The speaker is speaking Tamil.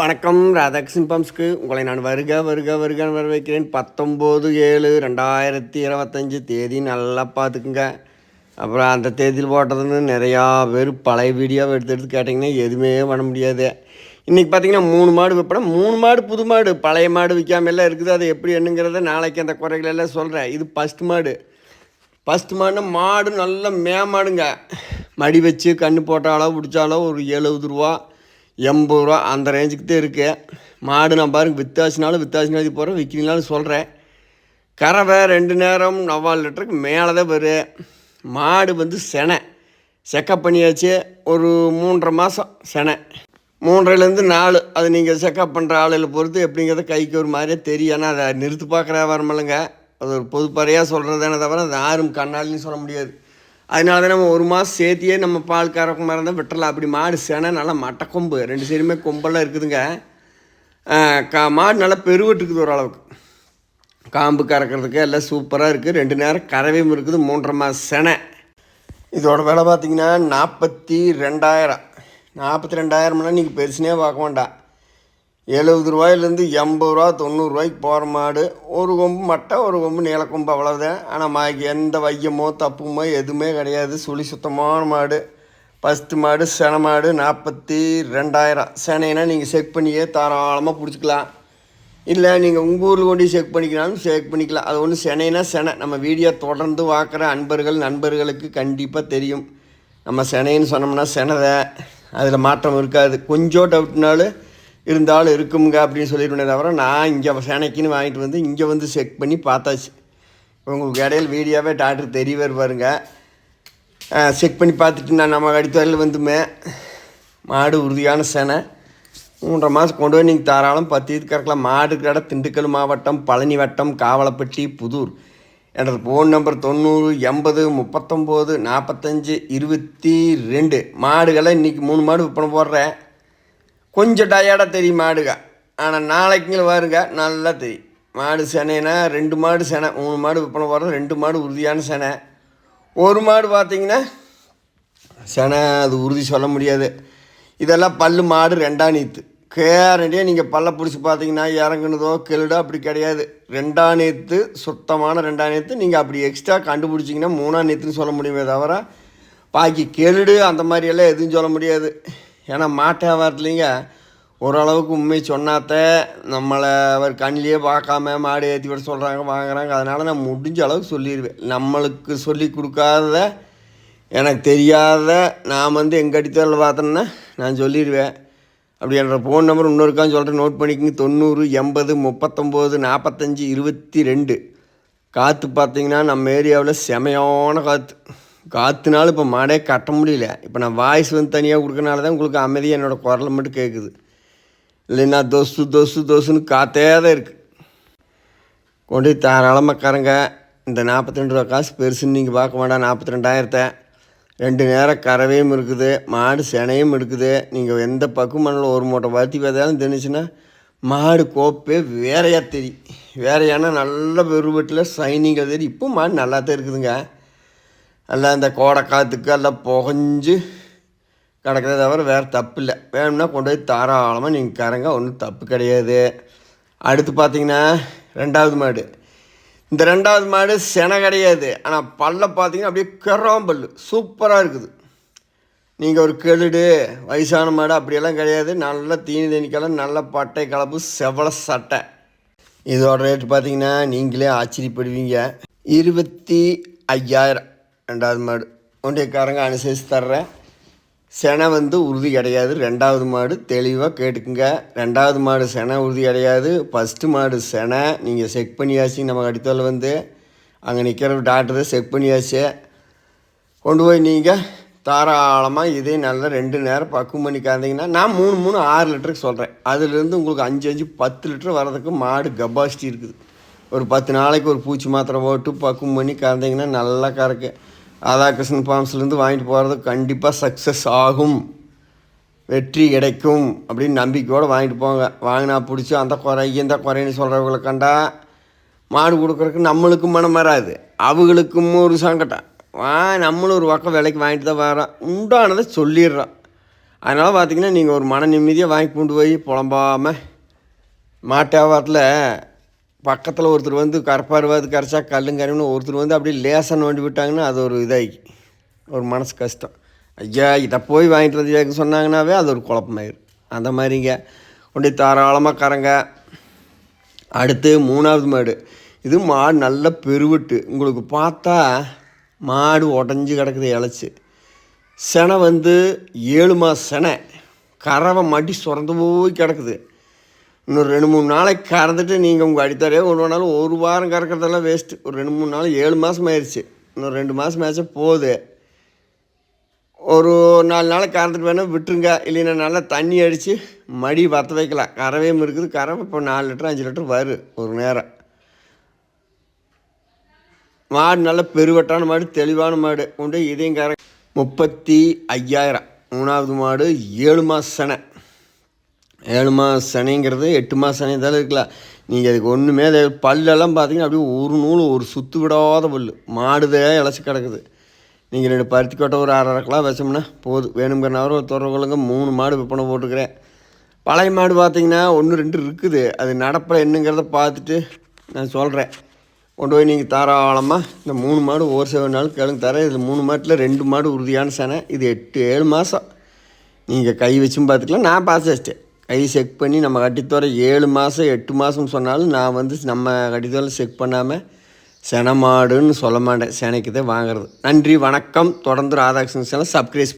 வணக்கம் ராதாகிருஷ்ணன் பம்ஸ்க்கு. உங்களை நான் வருக வருக வருக வரவேற்கிறேன். பத்தொம்போது ஏழு ரெண்டாயிரத்தி இருபத்தஞ்சி தேதி நல்லா பார்த்துக்குங்க. அப்புறம் அந்த தேதியில் போட்டதுன்னு நிறையா பேர் பழைய வீடியோவை எடுத்து எடுத்து கேட்டிங்கன்னா எதுவுமே பண்ண முடியாது. இன்றைக்கி பார்த்தீங்கன்னா மூணு மாடு விற்பனை. மூணு மாடு புது மாடு. பழைய மாடு விற்காம எல்லாம் இருக்குது. அது எப்படி என்னங்கிறத நாளைக்கு அந்த குறைகள் எல்லாம் சொல்கிறேன் இது ஃபஸ்ட் மாடு. ஃபஸ்ட் மாடுனா மாடு நல்ல மேமாடுங்க மடி வச்சு கண்ணு போட்டாலோ பிடிச்சாலோ ஒரு எழுபது ரூபா எண்பது ரூபா அந்த ரேஞ்சுக்கு தான் இருக்கு மாடு நான் பாருங்க வித்தாசினாலும் வித்தாசினாலும் இது போகிறேன் விற்கிறீங்களாலும் சொல்கிறேன் கறவை ரெண்டு நேரம் நவ்வாறு லிட்டருக்கு மேலே தான் வரும் மாடு வந்து செனை. செக்கப் பண்ணியாச்சு ஒரு மூன்றரை மாதம் செனை. மூன்றைலேருந்து நாலு. அது நீங்கள் செக்கப் பண்ணுற ஆளுகளை பொறுத்து எப்படிங்கிறத கைக்கு ஒரு மாதிரியே தெரியும். ஏன்னா அதை நிறுத்து பார்க்குற வரமில்லைங்க அது ஒரு பொதுப்பறையாக சொல்கிறதானே தவிர அது யாரும் கண்ணாலின்னு சொல்ல முடியாது. அதனால தான் நம்ம ஒரு மாதம் சேர்த்தியே நம்ம பால் கறக்க மாதிரி இருந்தால் விட்டுறலாம். அப்படி மாடு செனை நல்லா மட்டை கொம்பு ரெண்டு சைடுமே கொம்பெல்லாம் இருக்குதுங்க. கா மாடு நல்லா பெருவெட்டு இருக்குது ஓரளவுக்கு. காம்பு கறக்கிறதுக்கு எல்லாம் சூப்பராக இருக்குது ரெண்டு நேரம் கறவையும் இருக்குது. மூன்றரை மாதம் செனை. இதோட விலை பார்த்தீங்கன்னா நாற்பத்தி ரெண்டாயிரம். நாற்பத்தி ரெண்டாயிரம்னா நீங்கள் பெருசுனே பார்க்க வேண்டாம். எழுபது ரூபாயிலேருந்து எண்பது ரூபா தொண்ணூறுரூவாய்க்கு போகிற மாடு. ஒரு கொம்பு மட்டை ஒரு கொம்பு நீலக்கொம்பு அவ்வளோதான் ஆனால் மாய்க்கு எந்த வையமோ தப்புமோ எதுவுமே கிடையாது. சுழி சுத்தமான மாடு. ஃபஸ்ட்டு மாடு சென மாடு நாற்பத்தி ரெண்டாயிரம். செனைனா நீங்கள் செக் பண்ணியே தாராளமாக பிடிச்சிக்கலாம். இல்லை நீங்கள் உங்கள் ஊரில் கொண்டு செக் பண்ணிக்கலாலும் செக் பண்ணிக்கலாம். அது ஒன்று செனைனா செனை. நம்ம வீடியோ தொடர்ந்து பார்க்குற அன்பர்கள் நண்பர்களுக்கு கண்டிப்பாக தெரியும். நம்ம செனைன்னு சொன்னோம்னா செனதை அதில் மாற்றம் இருக்காது. கொஞ்சம் டவுட்னாலும் இருந்தாலும் இருக்குங்க அப்படின்னு சொல்லியிருந்தேன் தவிர நான் இங்கே சேனைக்குன்னு வாங்கிட்டு வந்து இங்கே வந்து செக் பண்ணி பார்த்தாச்சு. உங்களுக்கு இடையில் வீடியோவே டாக்டர் தெரியவே வருவாருங்க செக் பண்ணி பார்த்துட்டு நான் நம்ம அடித்தாரில் வந்துமே. மாடு உறுதியான சேனை. மூன்றரை மாதம் கொண்டு போய் நீங்கள் தாராளம் பத்து இது கறக்கலாம். மாடு கடை திண்டுக்கல் மாவட்டம் பழனி வட்டம் காவலப்பட்டி புதூர். எனது ஃபோன் நம்பர் தொண்ணூறு எண்பது முப்பத்தொம்போது நாற்பத்தஞ்சு இருபத்தி ரெண்டு. மாடுகளை இன்றைக்கி மூணு மாடு விற்பனை போடுறேன். கொஞ்சம் டயர்டாக தெரியும் மாடுக. ஆனால் நாளைக்குங்கள வருங்க நல்லா தெரியும். மாடு செனைனா ரெண்டு மாடு செனை மூணு மாடு விற்பனை போடுறது ரெண்டு மாடு உறுதியான செனை. ஒரு மாடு பார்த்தீங்கன்னா செனை அது உறுதி சொல்ல முடியாது. இதெல்லாம் பல் மாடு ரெண்டாம் நீத்து. கேரண்டியாக நீங்கள் பல்ல பிடிச்சி பார்த்தீங்கன்னா இறங்குனதோ கெழுடோ அப்படி கிடையாது. ரெண்டாம் நேத்து சுத்தமான ரெண்டாம் நேத்து. நீங்கள் அப்படி எக்ஸ்ட்ரா கண்டுபிடிச்சிங்கன்னா மூணாம் நேத்துன்னு சொல்ல முடியுமே தவிர பாக்கி கெழுடு அந்த மாதிரியெல்லாம் எதுவும் சொல்ல முடியாது. ஏன்னா மாட்டு வியாபாரத்துலேங்க ஓரளவுக்கு உண்மை சொன்னாத்த நம்மளை அவர் கண்ணிலேயே பார்க்காம மாடு ஏற்றி விட சொல்கிறாங்க வாங்குறாங்க. அதனால் நான் முடிஞ்ச அளவுக்கு சொல்லிடுவேன் நம்மளுக்கு சொல்லி கொடுக்காத எனக்கு தெரியாத நான் வந்து எங்கள் அடித்தரில் பார்த்தேன்னா நான் சொல்லிடுவேன் அப்படி என்ற ஃபோன் நம்பர் இன்னொருக்கான்னு சொல்கிறேன் நோட் பண்ணிக்கங்க. தொண்ணூறு எண்பது முப்பத்தொம்போது நாற்பத்தஞ்சு இருபத்தி ரெண்டு. காற்று பார்த்தீங்கன்னா நம்ம ஏரியாவில் செமையான காற்று காற்றுனால இப்போ மாடே கட்ட முடியல. இப்போ நான் வாய்ஸ் வந்து தனியாக கொடுக்கறனால தான் உங்களுக்கு அமைதியாக என்னோடய குரல் மட்டும் கேட்குது இல்லைன்னா தொசு தொசு தொசுன்னு காற்றே தான் இருக்குது கொண்டு போய் தாராளமாக கறங்க இந்த நாற்பத்தி ரெண்டு ரூபா காசு பெருசுன்னு நீங்கள் பார்க்க வேண்டாம். நாற்பத்தி ரெண்டாயிரத்தை. ரெண்டு நேரம் கறவையும் இருக்குது. மாடு செனையும் இருக்குது நீங்கள் எந்த பக்குமண்ணில் ஒரு மூட்டை வத்தி பார்த்தாலும் தெரிஞ்சுன்னா மாடு கோப்பே வேறையாக தெரியும். வேறையானா நல்ல பெருவெட்டில் சைனிங்காக தெரியும். இப்போ மாடு நல்லா தான் இருக்குதுங்க. எல்லாம் இந்த கோடை காற்றுக்கு எல்லாம் புகஞ்சு கிடக்கிறத தவிர வேறு தப்பு இல்லை வேணும்னா கொண்டு போய் தாராளமாக நீங்கள் கறங்க ஒன்றும் தப்பு கிடையாது. அடுத்து பார்த்தீங்கன்னா ரெண்டாவது மாடு. இந்த ரெண்டாவது மாடு செனை கிடையாது. ஆனால் பல்ல பார்த்தீங்கன்னா அப்படியே கெறாம்பல் சூப்பராக இருக்குது. நீங்கள் ஒரு கெழுடு வயசான மாடு அப்படியெல்லாம் கிடையாது. நல்ல தீனி தீனிக்கெல்லாம் நல்ல பட்டை கலப்பு செவல சட்டை. இதோட ரேட்டு பார்த்தீங்கன்னா நீங்களே ஆச்சரியப்படுவீங்க. இருபத்தி ஐயாயிரம். ரெண்டாவது மாடு. ஒன்றியக்காரங்க அனுசரித்து தர்றேன். செனை வந்து உறுதி கிடையாது. ரெண்டாவது மாடு தெளிவாக கேட்டுக்குங்க. ரெண்டாவது மாடு செனை உறுதி கிடையாது. ஃபஸ்ட்டு மாடு செனை நீங்கள் செக் பண்ணியாச்சு. நமக்கு அடித்தோல் வந்து அங்கே நிற்கிற டாக்டரை செக் பண்ணியாச்சு. கொண்டு போய் நீங்கள் தாராளமாக இதே நல்லா ரெண்டு நேரம் பக்குவம் பண்ணி கறந்தீங்கன்னா நான் மூணு மூணு ஆறு லிட்டருக்கு சொல்கிறேன் அதுலேருந்து உங்களுக்கு அஞ்சு அஞ்சு பத்து லிட்டர் வர்றதுக்கு மாடு கபாசிட்டி இருக்குது. ஒரு பத்து நாளைக்கு ஒரு பூச்சி மாத்திரை போட்டு பக்குவம் பண்ணி கறந்தீங்கன்னா நல்லா கறக்கு ராதாகிருஷ்ணன் ஃபார்ம்ஸ்லேருந்து வாங்கிட்டு போகிறது கண்டிப்பாக சக்ஸஸ் ஆகும். வெற்றி கிடைக்கும் அப்படின்னு நம்பிக்கையோடு வாங்கிட்டு போங்க. வாங்கினா பிடிச்சி அந்த குறை இந்த குறைன்னு சொல்கிறவங்களை கண்டா மாடு கொடுக்குறதுக்கு நம்மளுக்கும் மனம் வராது. அவங்களுக்கும் ஒரு சங்கடம் வா நம்மளும் ஒரு பக்கம் விலைக்கு வாங்கிட்டு தான் வரோம். உண்டானதை சொல்லிடுறோம். அதனால் பார்த்திங்கன்னா நீங்கள் ஒரு மன நிம்மதியாக வாங்கி கொண்டு போய் புலம்பாமல் மாட்டு வியாபாரத்தில் பக்கத்தில் ஒருத்தர் வந்து கரப்பாருவாது கரைச்சா கல்லும் கரையும்னு ஒருத்தர் வந்து அப்படியே லேசாக நோண்டி விட்டாங்கன்னா அது ஒரு இதாகி ஒரு மனசு கஷ்டம். ஐயா இதை போய் வாங்கிட்டு வந்து சொன்னாங்கன்னாவே அது ஒரு குழப்பமாயிரு அந்த மாதிரிங்க. கொண்டு போய் தாராளமாக கறங்க. அடுத்து மூணாவது மாடு. இது மாடு நல்ல பெருவிட்டு. உங்களுக்கு பார்த்தா மாடு உடஞ்சி கிடக்குது இழைச்சி செனை வந்து ஏழு மாத செனை. கறவை மடி சுரந்து போய் கிடக்குது. இன்னும் ரெண்டு மூணு நாளைக்கு கறந்துட்டு நீங்கள் உங்கள் அடித்தாரே ஒரு வேணாலும் ஒரு வாரம் கறக்கிறதெல்லாம் வேஸ்ட்டு ஒரு ரெண்டு மூணு நாள் ஏழு மாதம் ஆயிடுச்சு இன்னும் ரெண்டு மாதம் ஆச்சா போகுது. ஒரு நாலு நாளைக்கு கறந்துட்டு வேணால் விட்டுருங்க. இல்லைன்னா நல்லா தண்ணி அடித்து மடி வற்ற வைக்கலாம். கறவையும் இருக்குது கறவை இப்போ நாலு லிட்டர் அஞ்சு லிட்டர் வரும் ஒரு நேரம். மாடு நல்ல பெருவட்டான மாடு தெளிவான மாடு. கொண்டு இதையும் கற முப்பத்தி ஐயாயிரம். மூணாவது மாடு ஏழு மாத செனை. ஏழு மாத சனைங்கிறது எட்டு மாத சனை தான் இருக்கலாம். நீங்கள் அதுக்கு ஒன்றுமே அது பல்லெல்லாம் பார்த்தீங்கன்னா அப்படியே ஒரு நூல் ஒரு சுத்து விடாத பல் மாடுதே இழைச்சி கிடக்குது. நீங்கள் ரெண்டு பருத்தி கொட்டை ஒரு அரை கிலோ வச்சோம்னா போதும் வேணுங்கிறனாவது ஒரு தொடர்புகளுங்க மூணு மாடு விற்பனை போட்டுக்கிறேன் பழைய மாடு பார்த்தீங்கன்னா ஒன்று ரெண்டு இருக்குது. அது நடப்பில் என்னங்கிறத பார்த்துட்டு நான் சொல்கிறேன் கொண்டு போய் நீங்கள் தாராளமாக இந்த மூணு மாடு ஒரு செவன் நாள் கிழங்கு தரேன். இதில் மூணு மாட்டில் ரெண்டு மாடு உறுதியான சனை. இது எட்டு ஏழு மாதம் நீங்கள் கை வச்சும் பார்த்துக்கலாம் நான் பாசிச்சிட்டேன் கை செக் பண்ணி நம்ம கட்டித்தோற ஏழு மாதம் எட்டு மாதம் சொன்னாலும் நான் வந்து நம்ம கட்டித்தோற செக் பண்ணாமல் செனமாடுன்னு சொல்ல மாட்டேன். செனைக்கு தான் வாங்குறது. நன்றி வணக்கம். தொடர்ந்து ராதாகிருஷ்ணன் சேனல் சப்ஸ்கிரைப்